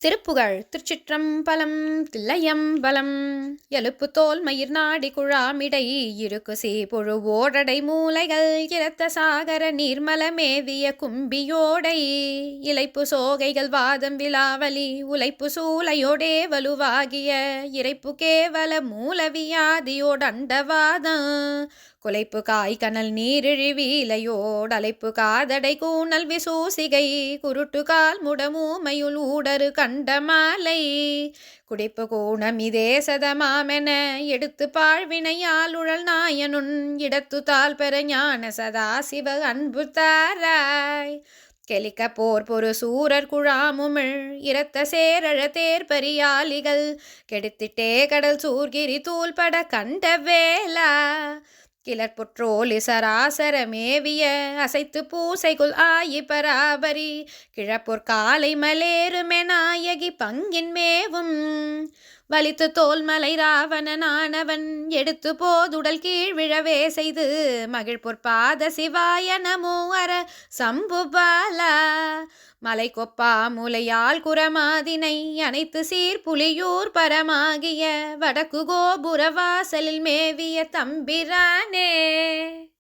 திருப்புகழ் திருச்சிற்றம்பலம் தில்லையம்பலம் எழுப்பு தோல் மயிர் நாடி குழாமிடை இருக்கு சீப்புழு ஓடடை மூலைகள் இரத்த சாகர நீர்மலமேவிய கும்பியோடை இலைப்பு சோகைகள் வாதம் விலாவலி உழைப்பு சூளையோடே வலுவாகிய இறைப்பு கேவல மூலவியாதியோடண்டவாதம் குலைப்பு காய் கனல் நீரிழி அலைப்பு காதடை கூணல் விசூசிகை குருட்டு கால் முடமூமையுள் ஊடரு கண் கண்டமாலை. குடிப்பு கூணம் இதே சதமாமென எடுத்து பாழ்வினையால் உழல் நாயனுன் இடத்து தால் பெற ஞான சதா சிவ அன்பு தாராய். கெலிக்க போர் பொரு சூரர் குழாமுமிழ் இரத்த சேரழ தேர்பரியாலிகள் கெடுத்திட்டே கடல் சூர்கிரி தூள்பட கண்ட வேலா கிளற்புற்றோலி சராசர மேவிய அசைத்து பூசைகுல் ஆயி பராபரி கிழப்பூர் காலை மலேருமென நாயகி பங்கின் மேவும். வலித்து தோல்மலை ராவணனானவன் எடுத்து போதுடல் கீழ் விழவே செய்து மகிழ்பூர் பாத சிவாய நமோ அர சம்புபாலா மலை கொப்பா முலையால் குரமாதினை அனைத்து சீர் புலியூர் பரமாகிய வடக்கு கோபுர வாசலில் மேவிய தம்பிரானே.